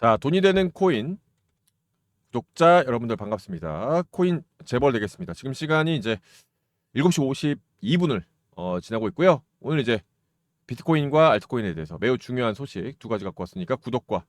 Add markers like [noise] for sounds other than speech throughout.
자, 돈이 되는 코인 구독자 여러분들 반갑습니다. 코인 재벌 되겠습니다. 지금 시간이 이제 7시 52분을 어, 지나고 있고요. 오늘 이제 비트코인과 알트코인에 대해서 매우 중요한 소식 두 가지 갖고 왔으니까 구독과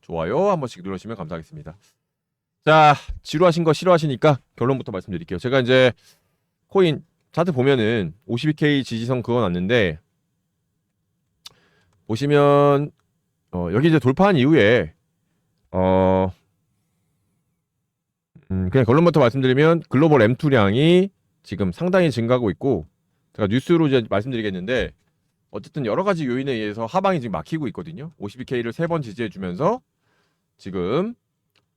좋아요 한 번씩 눌러주시면 감사하겠습니다. 자, 지루하신 거 싫어하시니까 결론부터 말씀드릴게요. 제가 이제 코인 차트 보면은 52K 지지선 그어놨는데 보시면 어, 여기 이제 돌파한 이후에 어 음, 그냥 결론부터 말씀드리면 글로벌 M2량이 지금 상당히 증가하고 있고 제가 뉴스로 이제 말씀드리겠는데 어쨌든 여러 가지 요인에 의해서 하방이 지금 막히고 있거든요. 52K를 세 번 지지해 주면서 지금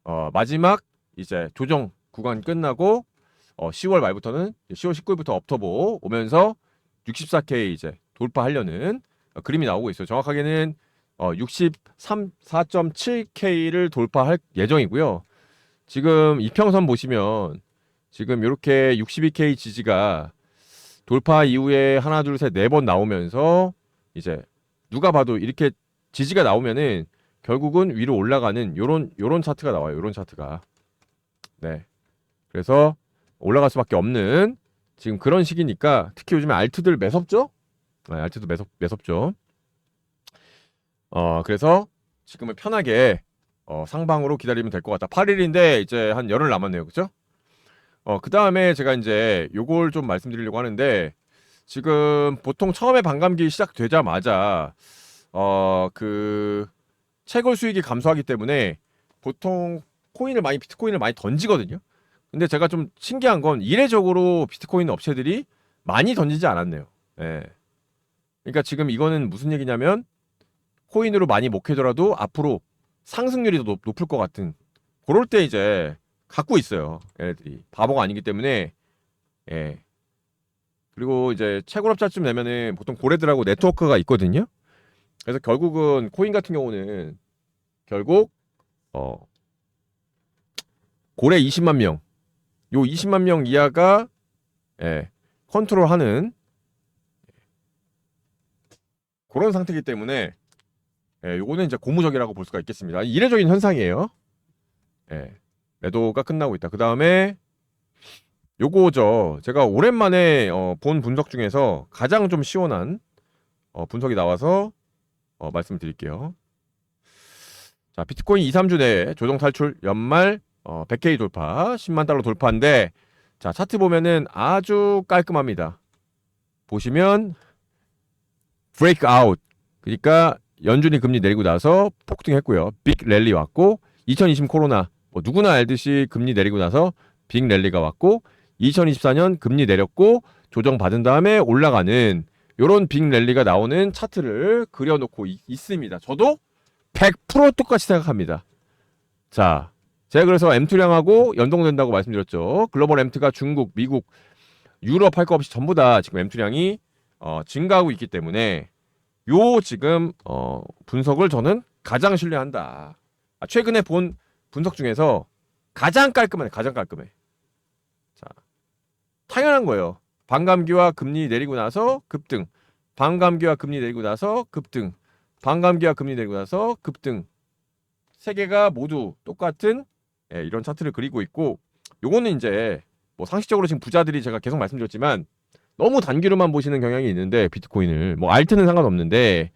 어, 마지막 이제 조정 구간 끝나고 어, 10월 말부터는 10월 19일부터 업터보 오면서 64K 이제 돌파하려는 어, 그림이 나오고 있어요. 정확하게는 어, 63.4.7K를 돌파할 예정이고요. 지금 이평선 보시면 지금 이렇게 62K 지지가 돌파 이후에 하나 둘 셋 네 번 나오면서 이제 누가 봐도 이렇게 지지가 나오면은 결국은 위로 올라가는 요런 요런 차트가 나와요. 요런 차트가. 네. 그래서 올라갈 수밖에 없는 지금 그런 시기니까 특히 요즘에 알트들 매섭죠? 네, 알트도 매섭 매섭죠. 어, 그래서 지금은 편하게 어, 상방으로 기다리면 될 것 같다. 8일인데 이제 한 열흘 남았네요. 그죠? 어, 그 다음에 제가 이제 요걸 좀 말씀드리려고 하는데 지금 보통 처음에 반감기 시작되자마자 어, 그 채굴 수익이 감소하기 때문에 보통 코인을 많이 비트코인을 많이 던지거든요. 근데 제가 좀 신기한 건 이례적으로 비트코인 업체들이 많이 던지지 않았네요. 예. 그러니까 지금 이거는 무슨 얘기냐면 코인으로 많이 못 캐더라도 앞으로 상승률이 더 높, 높을 것 같은 그럴 때 이제 갖고 있어요. 얘네들이 바보가 아니기 때문에 예. 그리고 이제 채굴업자쯤 되면은 보통 고래들하고 네트워크가 있거든요. 그래서 결국은 코인 같은 경우는 결국 어 고래 20만 명, 요 20만 명 이하가 예, 컨트롤하는 그런 상태이기 때문에 예, 요거는 이제 고무적이라고 볼 수가 있겠습니다. 이례적인 현상이에요. 예, 매도가 끝나고 있다. 그 다음에 요거죠. 제가 오랜만에 어, 본 분석 중에서 가장 좀 시원한 어, 분석이 나와서 어, 말씀드릴게요. 자, 비트코인 2, 3주 내에 조정 탈출 연말 어, 100K 돌파, 10만 달러 돌파인데 자, 차트 보면은 아주 깔끔합니다. 보시면 브레이크 아웃. 그러니까 연준이 금리 내리고 나서 폭등했고요. 빅 랠리 왔고 2020 코로나 뭐 누구나 알듯이 금리 내리고 나서 빅 랠리가 왔고 2024년 금리 내렸고 조정 받은 다음에 올라가는 요런 빅 랠리가 나오는 차트를 그려놓고 이- 있습니다. 저도 100% 똑같이 생각합니다. 자, 제가 그래서 M2량하고 연동된다고 말씀드렸죠. 글로벌 M2가 중국, 미국, 유럽 할 거 없이 전부 다 지금 M2량이 어, 증가하고 있기 때문에 요 지금 어, 분석을 저는 가장 신뢰한다. 아, 최근에 본 분석 중에서 가장 깔끔해, 가장 깔끔해. 자, 당연한 거예요. 반감기와 금리 내리고 나서 급등, 반감기와 금리 내리고 나서 급등, 반감기와 금리 내리고 나서 급등. 세 개가 모두 똑같은 예, 이런 차트를 그리고 있고, 요거는 이제 뭐 상식적으로 지금 부자들이 제가 계속 말씀드렸지만 너무 단기로만 보시는 경향이 있는데 비트코인을 뭐 알트는 상관없는데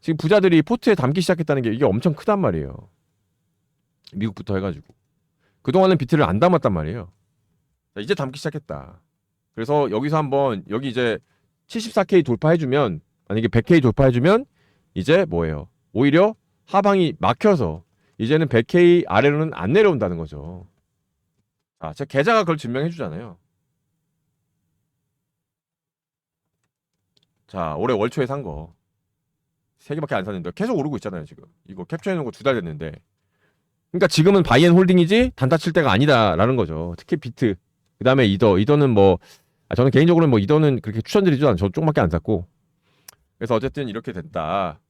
지금 부자들이 포트에 담기 시작했다는 게 이게 엄청 크단 말이에요. 미국부터 해가지고 그동안은 비트를 안 담았단 말이에요. 자, 이제 담기 시작했다. 그래서 여기서 한번 여기 이제 74K 돌파해주면 만약에 100K 돌파해주면 이제 뭐예요? 오히려 하방이 막혀서 이제는 100K 아래로는 안 내려온다는 거죠. 자, 제 계좌가 그걸 증명해주잖아요. 자, 올해 월 초에 산 거. 세 개밖에 안 샀는데 계속 오르고 있잖아요, 지금. 이거 캡처해 놓은 거 두 달 됐는데. 그러니까 지금은 바이앤 홀딩이지 단타 칠 때가 아니다라는 거죠. 특히 비트. 그 다음에 이더. 이더는 뭐 아, 저는 개인적으로는 뭐 이더는 그렇게 추천드리지도 않아요. 저 조금밖에 안 샀고. 그래서 어쨌든 이렇게 됐다.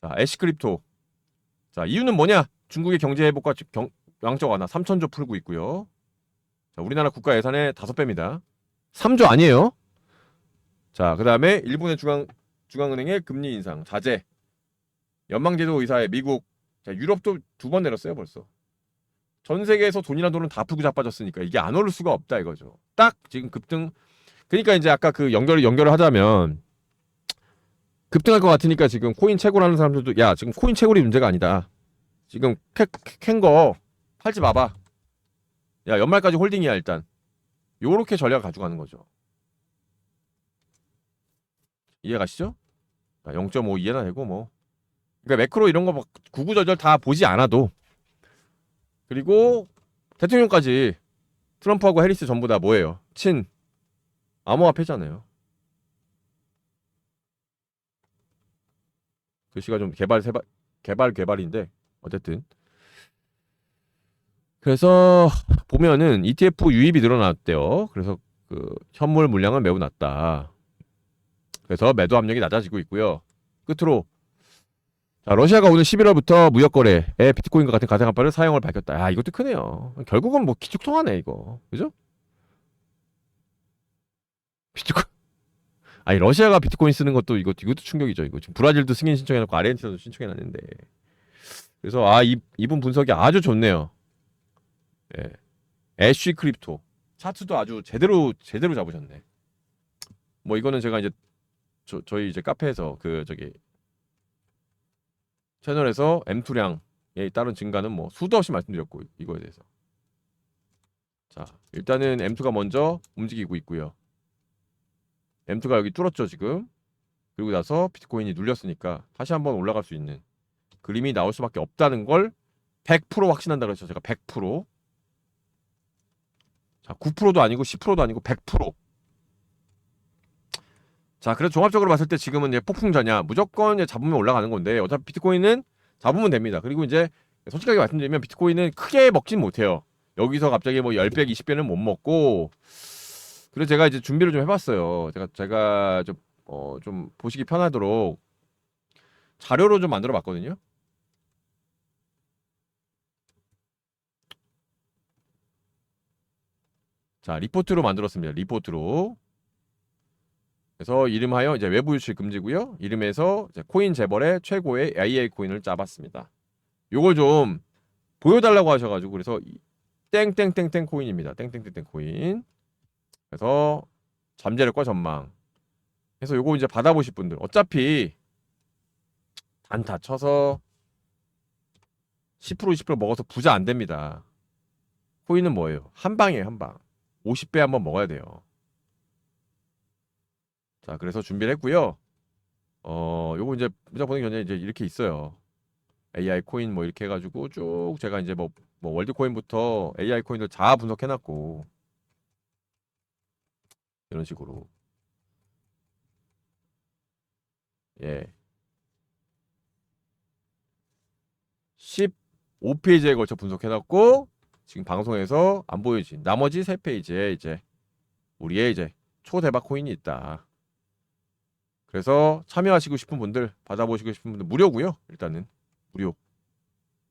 자, 애쉬 크립토. 자, 이유는 뭐냐? 중국의 경제 회복과 즉 경, 양적 완화 3천조 풀고 있고요. 자, 우리나라 국가 예산의 5배입니다. 3조 아니에요? 자, 그다음에 일본의 중앙 중앙은행의 금리 인상 자제. 연방제도 의사의 미국 자, 유럽도 두 번 내렸어요 벌써. 전 세계에서 돈이나 돈은 다 풀고 자빠졌으니까 이게 안 오를 수가 없다 이거죠. 딱 지금 급등. 그러니까 이제 아까 그 연결을 연결을 하자면 급등할 것 같으니까 지금 코인 채굴하는 사람들도 야 지금 코인 채굴이 문제가 아니다. 지금 캔거 팔지 마봐. 야 연말까지 홀딩이야 일단. 요렇게 전략을 가져가는 거죠. 이해 가시죠? 0.5 이해나 되고 뭐. 그러니까 매크로 이런 거 막 구구절절 다 보지 않아도 그리고 대통령까지 트럼프하고 해리스 전부 다 뭐예요? 친 암호화폐잖아요. 글씨가 좀 개발 세발 개발 개발인데 어쨌든 그래서 보면은 ETF 유입이 늘어났대요. 그래서 그 현물 물량은 매우 낮다. 그래서 매도 압력이 낮아지고 있고요. 끝으로 자, 러시아가 오늘 11월부터 무역 거래에 비트코인과 같은 가상 화폐를 사용을 밝혔다. 아, 이것도 크네요. 결국은 뭐 기축통화네 이거. 그죠? 비트코인 [laughs] 아니 러시아가 비트코인 쓰는 것도 이거 이것도 충격이죠. 이거 지금 브라질도 승인 신청해놓고 아르헨티나도 신청해놨는데 그래서 아 이, 이분 분석이 아주 좋네요. 예, 애쉬 크립토 차트도 아주 제대로 제대로 잡으셨네. 뭐 이거는 제가 이제 저, 저희 이제 카페에서 그 저기 채널에서 M2량에 따른 증가는 뭐 수도 없이 말씀드렸고 이거에 대해서 자 일단은 M2가 먼저 움직이고 있고요. M2가 여기 뚫었죠 지금 그리고 나서 비트코인이 눌렸으니까 다시 한번 올라갈 수 있는 그림이 나올 수밖에 없다는 걸 100% 확신한다 그랬죠 제가 100%. 자 9%도 아니고 10%도 아니고 100%. 자, 그래서 종합적으로 봤을 때 지금은 이제 폭풍전야 무조건 이제 잡으면 올라가는 건데 어차피 비트코인은 잡으면 됩니다. 그리고 이제 솔직하게 말씀드리면 비트코인은 크게 먹진 못해요. 여기서 갑자기 뭐 10배, 20배는 못 먹고 그래서 제가 이제 준비를 좀 해봤어요. 제가 제가 좀, 어, 좀 보시기 편하도록 자료로 좀 만들어 봤거든요. 자, 리포트로 만들었습니다. 리포트로. 그래서 이름하여 이제 외부 유출 금지고요. 이름에서 코인 재벌의 최고의 AA 코인을 짜봤습니다. 요걸 좀 보여달라고 하셔가지고 그래서 이 땡땡땡땡 코인입니다. 땡땡땡땡 코인. 그래서 잠재력과 전망. 그래서 요거 이제 받아보실 분들 어차피 단타 쳐서 10% 20% 먹어서 부자 안 됩니다. 코인은 뭐예요? 한 방이에요, 한 방. 50배 한번 먹어야 돼요. 자, 그래서 준비를 했고요. 어, 요거 이제 문자 보내기 전에 이제 이렇게 있어요. AI 코인 뭐 이렇게 해가지고 쭉 제가 이제 뭐, 뭐 월드 코인부터 AI 코인들 다 분석해놨고 이런 식으로 예 15페이지에 걸쳐 분석해놨고 지금 방송에서 안 보여진 나머지 3페이지에 이제 우리의 이제 초대박 코인이 있다. 그래서 참여하시고 싶은 분들 받아보시고 싶은 분들 무료고요. 일단은 무료.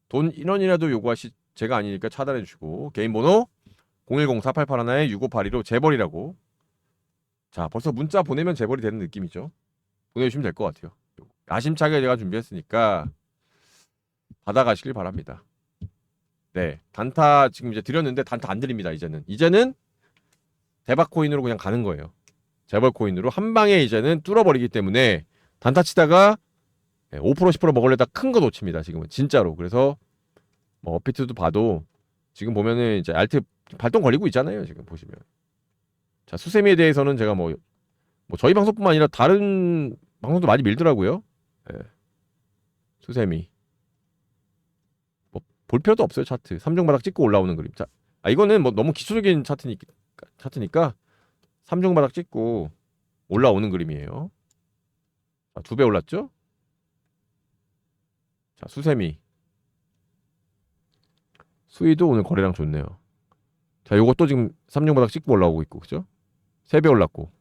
돈 인원이라도 요구하시 제가 아니니까 차단해 주시고 개인 번호 010-4881-6582로 재벌이라고. 자 벌써 문자 보내면 재벌이 되는 느낌이죠. 보내주시면 될 것 같아요. 야심차게 제가 준비했으니까 받아가시길 바랍니다. 네 단타 지금 이제 드렸는데 단타 안 드립니다. 이제는 이제는 대박 코인으로 그냥 가는 거예요. 재벌 코인으로 한 방에 이제는 뚫어버리기 때문에 단타 치다가 5% 10% 먹으려다 큰 거 놓칩니다. 지금은 진짜로. 그래서 뭐 어피트도 봐도 지금 보면은 이제 알트 발동 걸리고 있잖아요. 지금 보시면. 자 수세미에 대해서는 제가 뭐, 뭐 저희 방송뿐만 아니라 다른 방송도 많이 밀더라고요. 예. 수세미. 뭐 볼 필요도 없어요 차트. 3중 바닥 찍고 올라오는 그림. 자, 아 이거는 뭐 너무 기초적인 차트니까 차트니까 3중 바닥 찍고 올라오는 그림이에요. 자, 두 배 올랐죠? 자, 수세미. 수위도 오늘 거래량 좋네요. 자, 요것도 지금 3중 바닥 찍고 올라오고 있고, 그죠? 세 배 올랐고.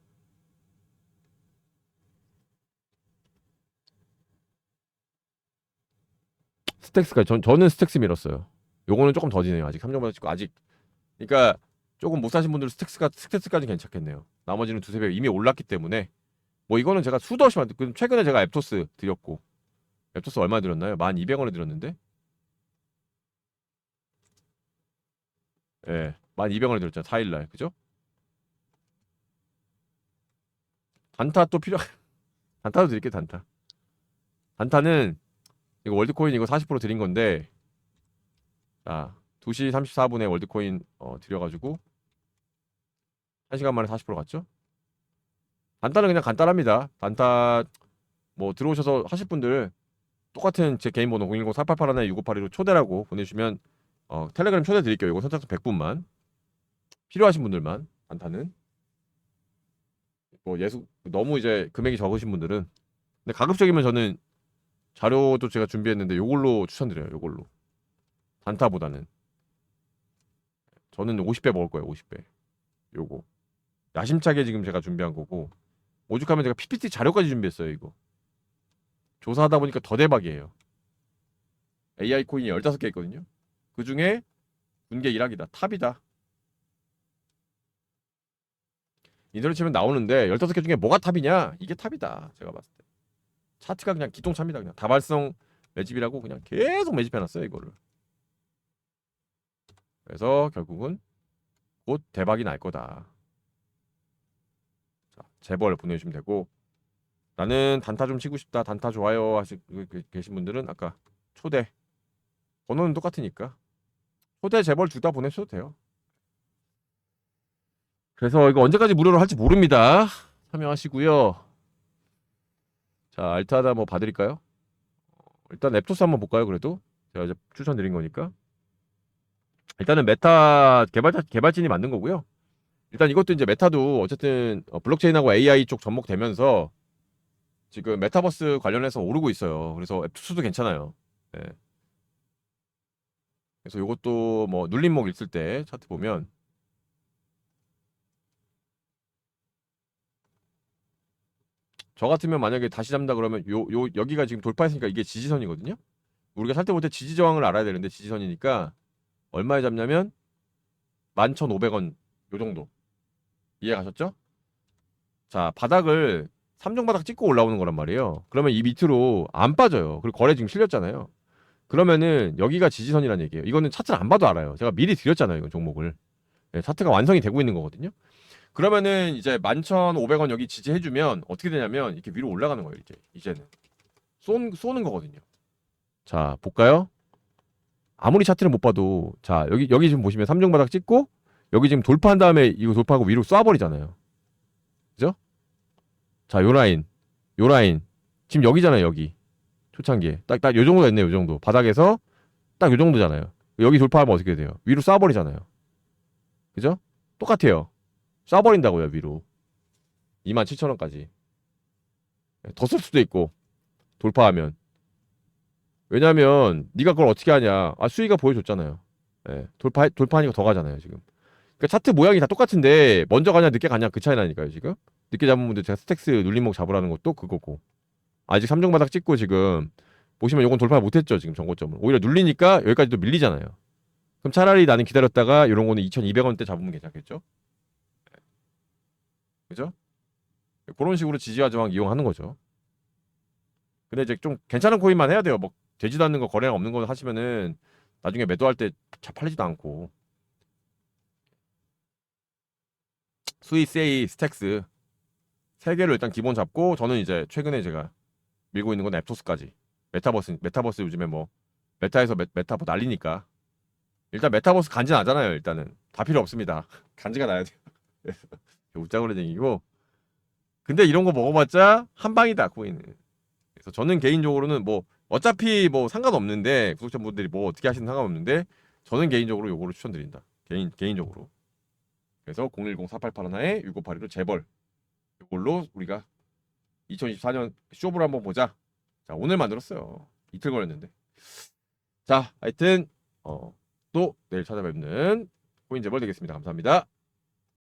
스택스가 전 저는 스택스 밀었어요. 요거는 조금 더 지네요. 아직 3중 바닥 찍고 아직 그러니까 조금 못 사신 분들은 스택스가 스택스까지 괜찮겠네요. 나머지는 두세 배 이미 올랐기 때문에 뭐 이거는 제가 수도 없이 만든 그 최근에 제가 앱토스 드렸고 앱토스 얼마 드렸나요? 만 200원에 드렸는데 예, 네, 1200원에 드렸잖아요. 4일날 그죠? 단타 또 필요 [laughs] 단타도 드릴게요. 단타 단타는 이거 월드코인 이거 40% 드린 건데 자 2시 34분에 월드코인 어, 드려가지고 1시간 만에 40% 갔죠? 단타는 그냥 간단합니다. 단타 뭐 들어오셔서 하실 분들 똑같은 제 개인 번호 010-4881-6582로 초대라고 보내주시면 어, 텔레그램 초대 드릴게요. 이거 선착순 100분만 필요하신 분들만 단타는 뭐 예수 너무 이제 금액이 적으신 분들은 근데 가급적이면 저는 자료도 제가 준비했는데 요걸로 추천드려요. 요걸로 단타보다는 저는 50배 먹을 거예요. 50배 요거 야심차게 지금 제가 준비한 거고 오죽하면 제가 PPT 자료까지 준비했어요. 이거 조사하다 보니까 더 대박이에요. AI 코인이 15개 있거든요. 그 중에 군계 1학이다. 탑이다. 인터넷 치면 나오는데 15개 중에 뭐가 탑이냐? 이게 탑이다. 제가 봤을 때. 차트가 그냥 기똥차입니다. 그냥 다발성 매집이라고 그냥 계속 매집해놨어요. 이거를. 그래서 결국은 곧 대박이 날 거다. 자, 재벌 보내주시면 되고 나는 단타 좀 치고 싶다. 단타 좋아요 하시 그- 계신 분들은 아까 초대 번호는 똑같으니까 초대 재벌 둘 다 보내셔도 돼요. 그래서 이거 언제까지 무료로 할지 모릅니다. 참여하시고요. 자 알타다 뭐 봐드릴까요? 어, 일단 앱토스 한번 볼까요? 그래도 제가 이제 추천드린 거니까 일단은 메타 개발자 개발진이 만든 거고요. 일단 이것도 이제 메타도 어쨌든 어, 블록체인하고 AI 쪽 접목되면서 지금 메타버스 관련해서 오르고 있어요. 그래서 앱투스도 괜찮아요. 네. 그래서 이것도 뭐 눌림목 있을 때 차트 보면 저 같으면 만약에 다시 잡는다 그러면 요, 요 여기가 지금 돌파했으니까 이게 지지선이거든요. 우리가 살 때부터 지지 저항을 알아야 되는데 지지선이니까 얼마에 잡냐면 11,500원 요 정도. 이해 가셨죠? 자, 바닥을 3종 바닥 찍고 올라오는 거란 말이에요. 그러면 이 밑으로 안 빠져요. 그리고 거래 지금 실렸잖아요. 그러면은 여기가 지지선이라는 얘기예요. 이거는 차트를 안 봐도 알아요. 제가 미리 드렸잖아요. 이건 종목을. 네, 차트가 완성이 되고 있는 거거든요. 그러면은 이제 11,500원 여기 지지해주면 어떻게 되냐면 이렇게 위로 올라가는 거예요. 이제 이제는 쏜, 쏘는 거거든요. 자 볼까요? 아무리 차트를 못 봐도 자 여기 여기 지금 보시면 3종 바닥 찍고 여기 지금 돌파한 다음에 이거 돌파하고 위로 쏴버리잖아요. 그죠? 자, 요 라인. 요 라인. 지금 여기잖아요, 여기. 초창기에. 딱, 딱, 요 정도 됐네요, 요 정도. 바닥에서 딱 요 정도잖아요. 여기 돌파하면 어떻게 돼요? 위로 쏴버리잖아요. 그죠? 똑같아요. 쏴버린다고요, 위로. 27,000원까지. 더 쓸 수도 있고, 돌파하면. 왜냐면, 네가 그걸 어떻게 하냐. 아, 수위가 보여줬잖아요. 예, 돌파, 돌파하니까 더 가잖아요, 지금. 그러니까 차트 모양이 다 똑같은데, 먼저 가냐, 늦게 가냐, 그 차이 나니까요, 지금. 늦게 잡은 분들 제가 스택스 눌림목 잡으라는 것도 그거고 아직 3종 바닥 찍고 지금 보시면 요건 돌파 못했죠 지금 정고점을 오히려 눌리니까 여기까지 도 밀리잖아요 그럼 차라리 나는 기다렸다가 이런 거는 2200원대 잡으면 괜찮겠죠 그죠 그런 식으로 지지와 저항 이용하는 거죠 근데 이제 좀 괜찮은 코인만 해야 돼요 뭐 되지도 않는 거 거래량 없는 거 하시면은 나중에 매도할 때잘 팔리지도 않고. 스위 세이 스택스. 세 개를 일단 기본 잡고 저는 이제 최근에 제가 밀고 있는 건 앱토스까지. 메타버스 메타버스 요즘에 뭐 메타에서 메, 메타 뭐 난리니까. 일단 메타버스 간지 나잖아요 일단은. 다 필요 없습니다. [laughs] 간지가 나야 돼요. 웃자고는 얘기고. 근데 이런 거 먹어봤자 한 방이다 코인은. 그래서 저는 개인적으로는 뭐 어차피 뭐 상관없는데 구독자분들이 뭐 어떻게 하시는 상관없는데 저는 개인적으로 요거를 추천드린다 개인 개인적으로 그래서 010-4881에 6582로 재벌 이걸로 우리가 2024년 쇼부를 한번 보자. 자 오늘 만들었어요. 이틀 걸렸는데. 자 하여튼 어, 또 내일 찾아뵙는 코인 재벌 되겠습니다. 감사합니다.